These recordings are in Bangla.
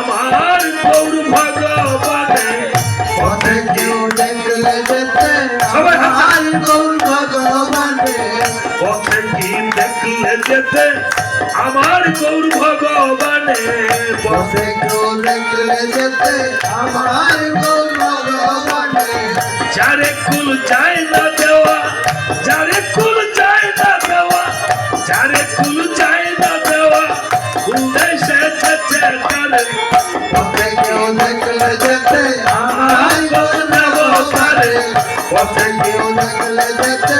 আমার গৌর ভগবানে পথে। কেউ দেখলে যেতে আমার গৌর ভগবানে পথে কি দেখলে যেতে আমার গৌর ভগবানে পথে কেউ দেখলে যেতে আমার গৌর ভগবানে যারে কুল যায় না দেওয়া যারে কুল যায় না দেওয়া যারে কুল যায় না দেওয়া কুল দেশে চেচে তারে দেখলে যেতে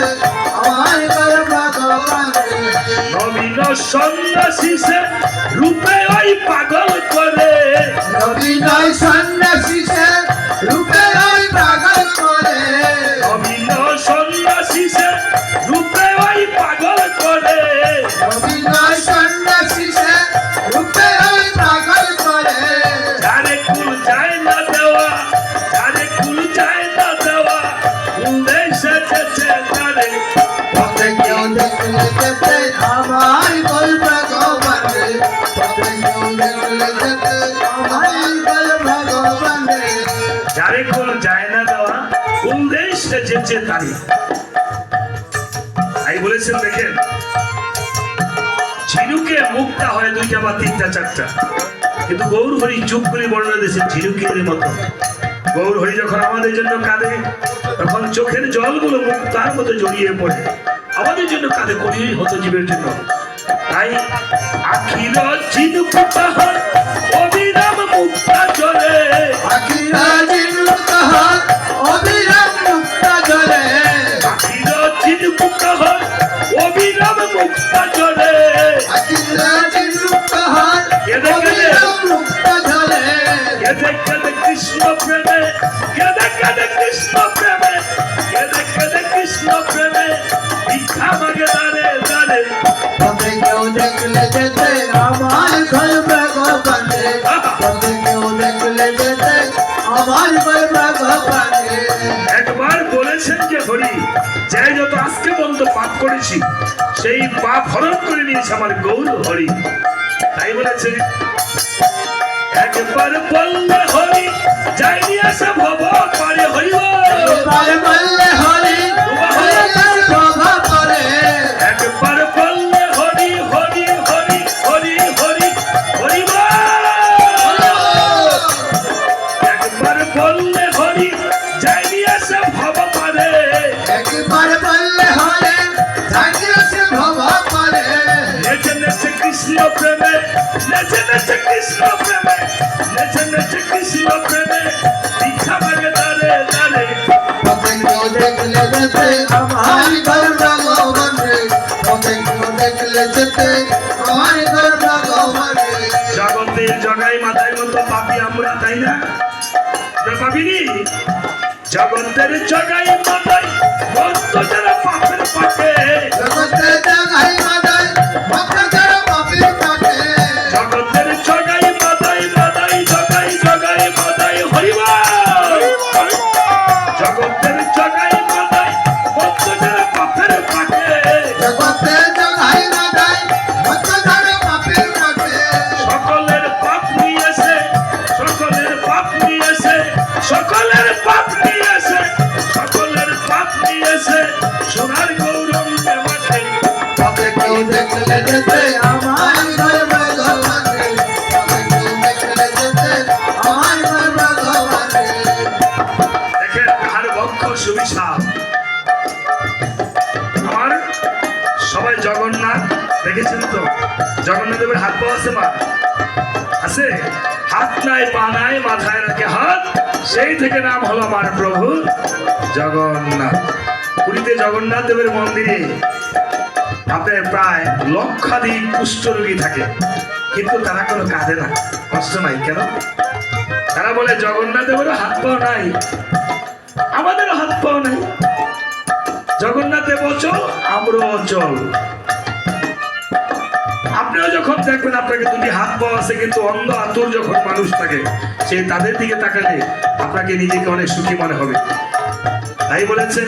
আমার গৌর সন্ন্যাসী সে রূপে ওই পাগল করে। যারে কোন যায় না দেওয়া, কোন দেশ যেচে তারি তাই বলেছেন, দেখেন, ঝিনুকে হয় দুইটা বা তিনটা, চারটা। কিন্তু গৌর হরি চুপ করে বর্ণনা দিয়েছেন ঝিনুকের মতো। গৌর হরি যখন আমাদের জন্য কাঁদে, তখন চোখের জলগুলো মুক্তার মতো জড়িয়ে পড়ে। আমাদের জন্য কাঁদে করি হতো জীবের জন্য। তাই আখির পাহাড় অবিরাম মুক্তা জলে। আখিরা জিনুক আমার একবার বলেছেন যে হরি যাই যত আজকে পর্যন্ত পাপ করেছি সেই পাপ হরণ করে নিয়েছে আমার গৌর হরি। তাই বলেছে একবার বললে হরি যাইনি আসা ভব পারে হরি কৃষ্ণ প্রেমে নেচে নেচে কৃষ্ণ প্রেমে নেচে নেচে কৃষ্ণ প্রেমে। দীক্ষা মাগে দাঁড়ে পথে কেউ দেখলে যেতে আমার ঘর ভগবানে পথে কেউ দেখলে যেতে আমার ঘর ভগবানে জগতের জগাই মাথায় মতো পাপি আমরা তাই না? না পাপিনি জগতের জগাই মাথায় দেখেছেন তো? জগন্নাথ দেবের হাত পাওয়া আছে মা আছে? হাত নাই, পা নাই মাথায় রাখে হাত। সেই থেকে নাম হলো আমার প্রভু জগন্নাথ। পুরীতে জগন্নাথ দেবের মন্দিরে আপনার প্রায় লক্ষাধিক কুষ্ঠরোগী থাকে। কিন্তু তারা কোনো কাঁদে না, কষ্ট নাই, কেন? তারা বলে জগন্নাথ দেবেরও হাত পাও নাই, আমাদেরও হাত পাও নাই। জগন্নাথ দেব অচল, আমরাও অচল। আপনিও যখন দেখবেন আপনাকে দুটি হাত পাওয়া আছে, কিন্তু অন্ধ আতর যখন মানুষ থাকে, সে তাদের দিকে তাকালে আপনাকে নিজেকে অনেক সুখী মনে হবে। তাই বলেছে